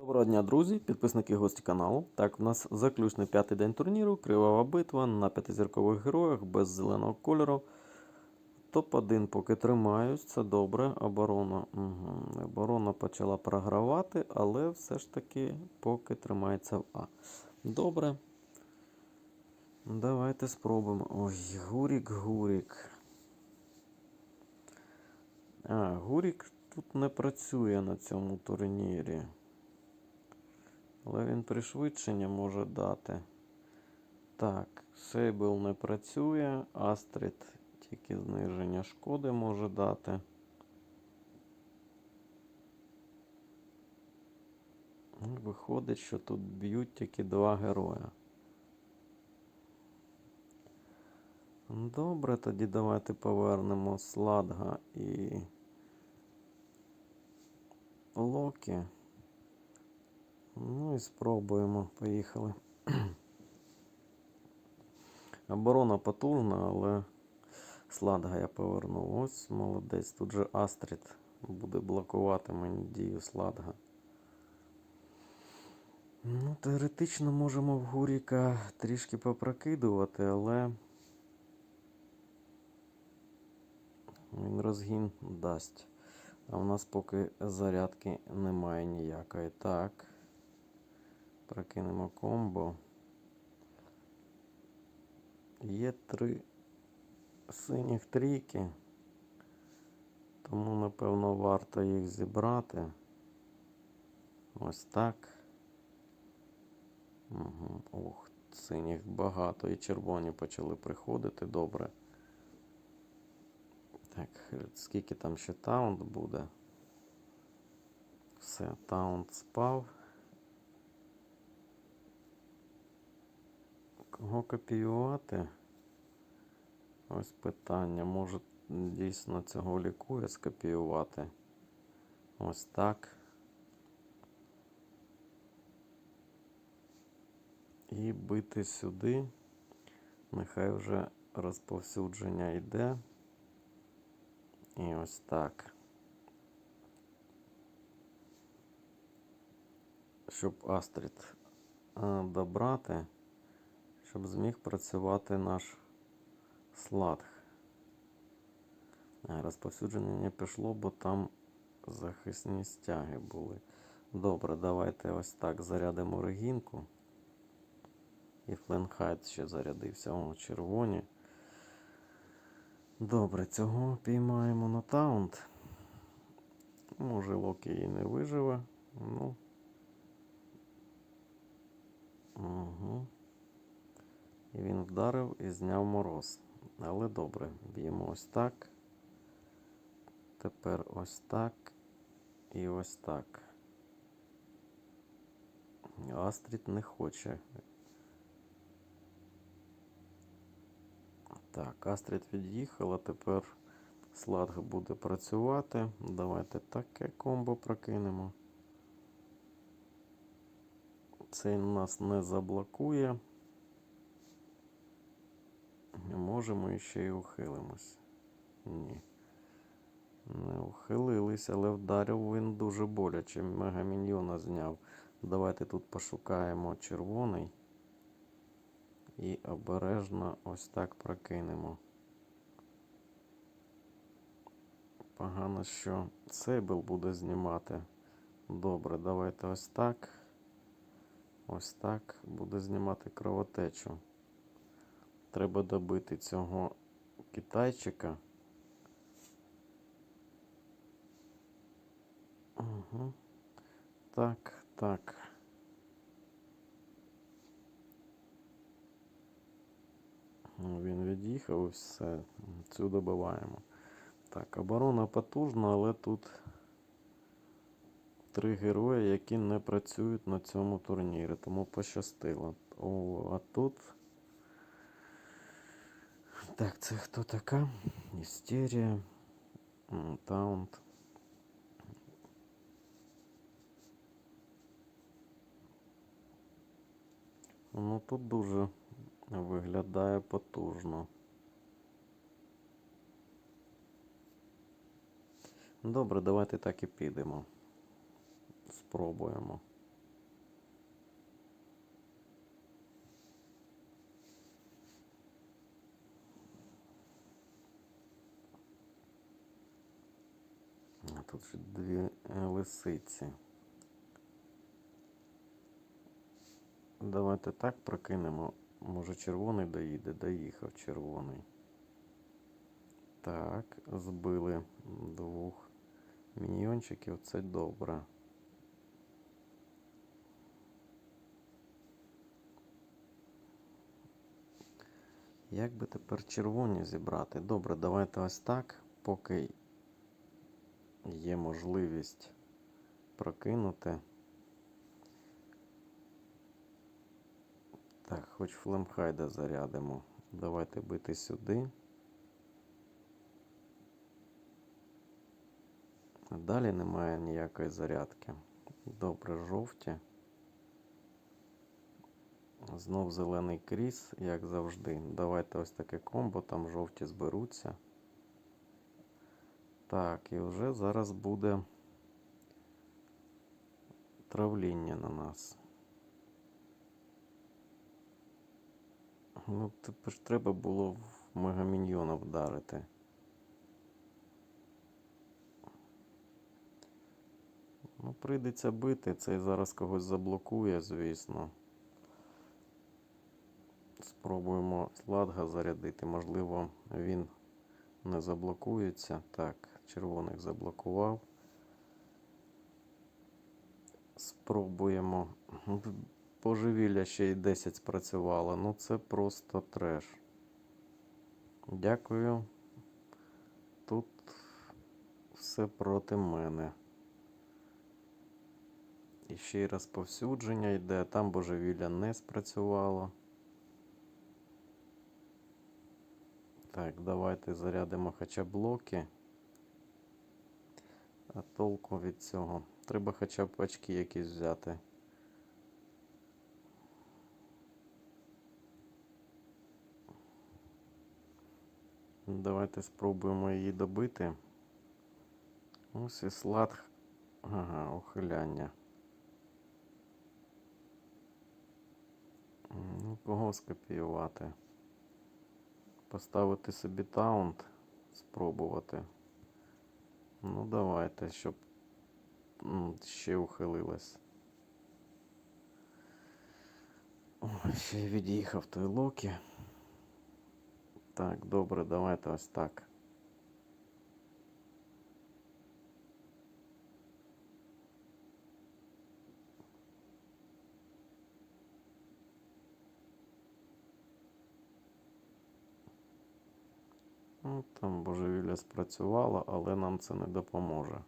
Доброго дня, друзі, підписники гості каналу. Так, в нас заключний п'ятий день турніру, кривава битва на п'ятизіркових героях без зеленого кольору. Топ-1 поки тримаюсь, це добре. Оборона. Угу. Оборона почала програвати, але все ж таки поки тримається в А. Добре. Давайте спробуємо. Ой, Гурік, Гурік. А, Гурік тут не працює на цьому турнірі. Але він пришвидшення може дати. Так, Сейбл не працює, Астрид тільки зниження шкоди може дати. Ну, Виходить, що тут б'ють тільки два героя. Добре, тоді давайте повернемо Сладга і Локі. Ну і спробуємо. Поїхали. Оборона потужна, але сладга я повернув. Ось молодець. Тут же Астрід буде блокувати мені дію сладга. Ну, теоретично можемо в Гуріка трішки попрокидувати, але він розгін дасть. А в нас поки зарядки немає ніякої. Так. Прокинемо комбо. Є три синіх трійки, тому, напевно, варто їх зібрати. Ось так. Угу. Ох, синіх багато і червоні почали приходити. Добре. Так, скільки там ще таунт буде? Все, таунт спав. Кого копіювати? Ось питання. Може дійсно цього лікує скопіювати. Ось так. І бити сюди. Нехай вже розповсюдження йде. І ось так. Щоб Астрід е, добрати щоб зміг працювати наш слад. Розповсюдження пішло, бо там захисні стяги були. Добре, давайте ось так зарядимо регінку. І Фленхайт ще зарядився. О, червоні. Добре, цього піймаємо на таунт. Може, Локі і не виживе. Ну. Угу. І він вдарив і зняв мороз. Але добре, б'ємо ось так. Тепер ось так і ось так. Астрід не хоче. Так, Астрід від'їхала, тепер Сладг буде працювати. Давайте таке комбо прокинемо. Цей нас не заблокує. Можемо і ще й ухилимось. Ні. Не ухилились, але вдарив він дуже боляче. Мегаміньйона зняв. Давайте тут пошукаємо червоний. І обережно ось так прокинемо. Погано, що Сейбл буде знімати. Добре, давайте ось так. Ось так буде знімати кровотечу. Треба добити цього китайчика. Угу. Так, так. Він від'їхав і все. Цю добиваємо. Так, оборона потужна, але тут три герої, які не працюють на цьому турнірі, тому пощастило. О, а тут. Так, це хто така? Істерія. Таунт. Ну тут дуже виглядає потужно. Добре, давайте так і підемо. Спробуємо. Тут ще дві е, лисиці. Давайте так прокинемо. Може червоний доїде, доїхав червоний. Так, збили двох міньйончиків, це добре. Як би тепер червоні зібрати? Добре, давайте ось так, поки є можливість прокинути. Так, хоч флемхайда зарядимо. Давайте бити сюди. Далі немає ніякої зарядки. Добре, жовті. Знов зелений кріс, як завжди. Давайте ось таке комбо, там жовті зберуться. Так, і вже зараз буде травління на нас. Ну, тепер ж треба було в мегаміньйона вдарити. Ну, прийдеться бити, цей зараз когось заблокує, звісно. Спробуємо сладга зарядити. Можливо, він не заблокується. Так, червоних заблокував. Спробуємо. Божевілля ще й 10 спрацювало. Ну це просто треш. Дякую. Тут все проти мене. І ще й розповсюдження йде, там божевілля не спрацювало. Так, давайте зарядимо хоча блоки. А толку від цього. Треба хоча б очки якісь взяти. Давайте спробуємо її добити. Ось і слад. Ага, ухиляння. Ну, кого скопіювати? Поставити собі таунт, спробувати. Ну, давайте, щоб ще ухилилась. О, ще й від'їхав той Локі. Так, добре, давайте ось так. Ну, там божевілля спрацювало, але нам це не допоможе.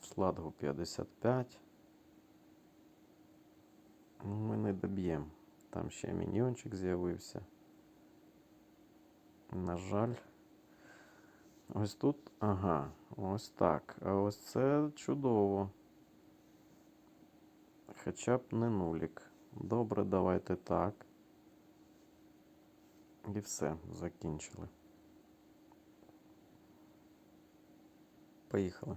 Сладгу 55. Ну, Ми не доб'ємо. Там ще міньйончик з'явився. На жаль. Ось тут. Ага, ось так. А ось це чудово. Хоча б не нулік. Добре, давайте так. І все, закінчили. Поїхали.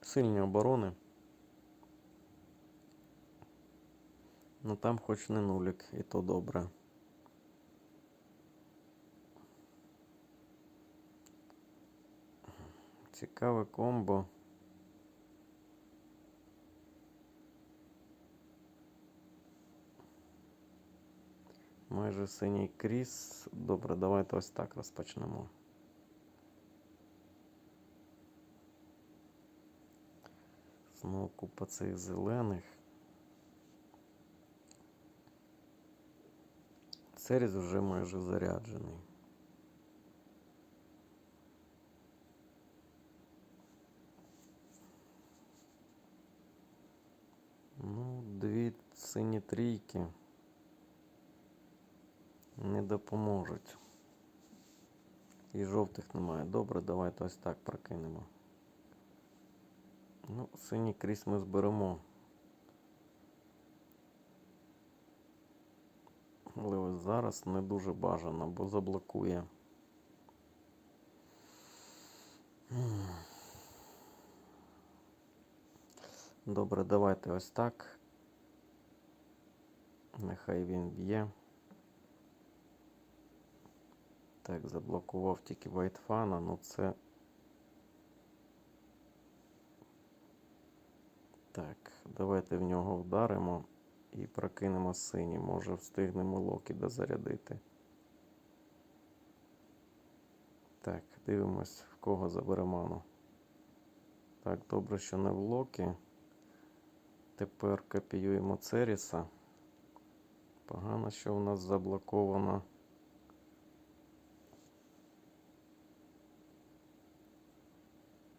Сильні оборони. Ну там хоч не нулік, і то добре. Цікаве комбо. Майже синій кріс. Добре, давайте ось так розпочнемо. Знову купа цих зелених. Серіз вже майже заряджений. Ну, дві сині трійки не допоможуть. І жовтих немає. Добре, давайте ось так прокинемо. Ну, синій кріс ми зберемо. Але ось зараз не дуже бажано, бо заблокує. Добре, давайте ось так. Нехай він б'є. Так, заблокував тільки Вайтфана, ну це. Так, давайте в нього вдаримо і прокинемо синій. Може встигнемо Локі дозарядити. Так, дивимось, в кого забере ману. Так, добре, що не в Локі. Тепер копіюємо Церіса. Погано, що в нас заблоковано.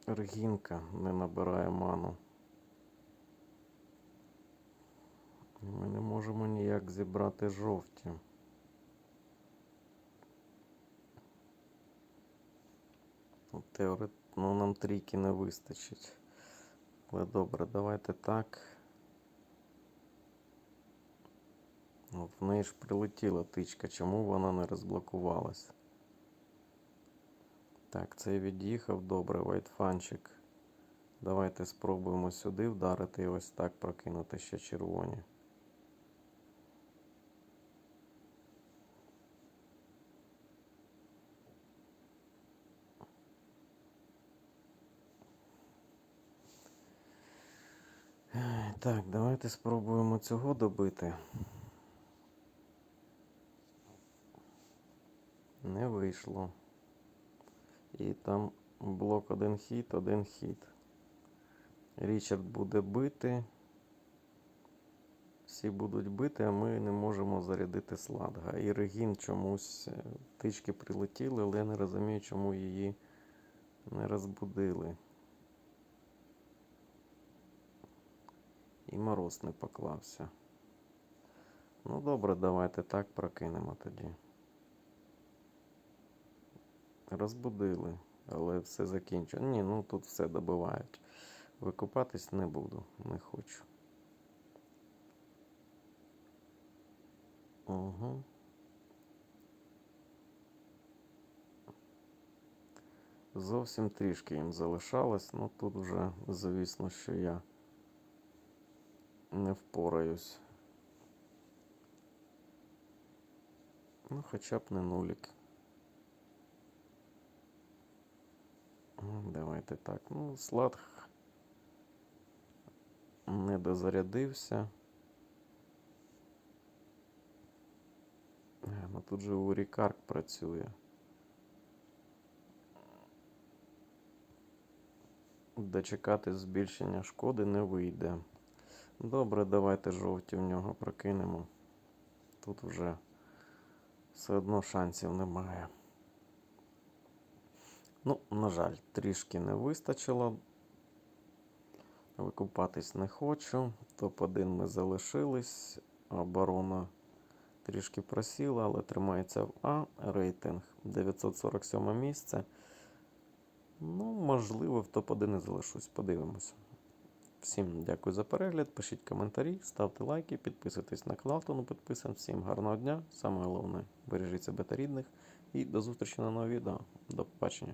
Ргінка не набирає ману. Ми не можемо ніяк зібрати жовті. Ну, Ну, нам трійки не вистачить. Але добре, давайте так. От в неї ж прилетіла тичка, чому вона не розблокувалась? Так, цей від'їхав. Добре, вайтфанчик. Давайте спробуємо сюди вдарити і ось так прокинути ще червоні. Так, давайте спробуємо цього добити. Не вийшло. І там блок один хід, один хід. Річард буде бити. Всі будуть бити, а ми не можемо зарядити сладга. І Регін чомусь е, тички прилетіли, але я не розумію, чому її не розбудили. І мороз не поклався. Ну добре, давайте так прокинемо тоді. Розбудили, але все закінчено. Ні, ну тут все добивають. Викупатись не буду, не хочу. Угу. Зовсім трішки їм залишалось, ну тут вже, звісно, що я не впораюсь. Ну, хоча б не нулік. Давайте так. Ну, слад не дозарядився. Е, Ну тут же Урікарк працює. Дочекати збільшення шкоди не вийде. Добре, давайте жовті в нього прокинемо. Тут вже все одно шансів немає. Ну, на жаль, трішки не вистачило. Викупатись не хочу. Топ-1 ми залишились. Оборона трішки просіла, але тримається в А. Рейтинг 947 місце. Ну, можливо, в топ-1 і залишусь. Подивимося. Всім дякую за перегляд. Пишіть коментарі, ставте лайки, підписуйтесь на канал, хто не підписаний. Всім гарного дня. Саме головне, бережіть себе та рідних. І до зустрічі на новому відео. До побачення.